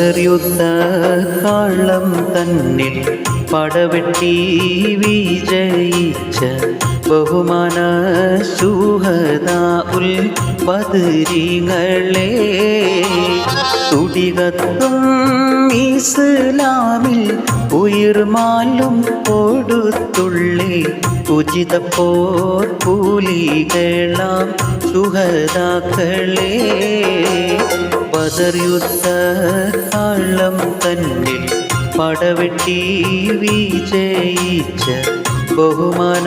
ബദർയുദ്ധ കാളം തന്നിൽ പടവെട്ടി വിജയിച്ച ബഹുമാന സുഹദ ഉൽ പതിരിങ്ങളെ തുടികത്തും ഇസ്ലാമിൽ ഉയർമാലും കൊടുത്തുള്ളേ. ഉചിതപ്പോർ പോർ കൂലികളാം സുഹതാക്കളെ പതറിയുത്ത കാളം തന്നിൽ പടവെട്ടി വിജയിച്ച ബഹുമാന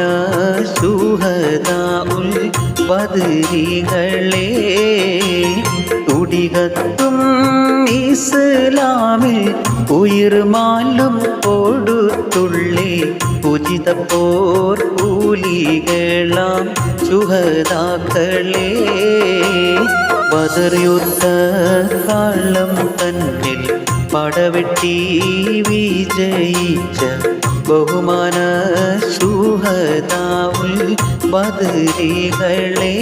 സുഹൃതാ ഉൽ ബദരികളെ തുടികത്തും ഇസ്ലാമിൽ ഉയർമാലും കൊടുത്തുള്ളേ ഉചിത പോർ കൂലികളാം സുഹതാക്കളേ ബദർ യുദ്ധ കാളം തന്നിൽ പടവെട്ടി വിജയിച്ച ബഹുമാന സുഹതാവുൽ ബദരികളെ.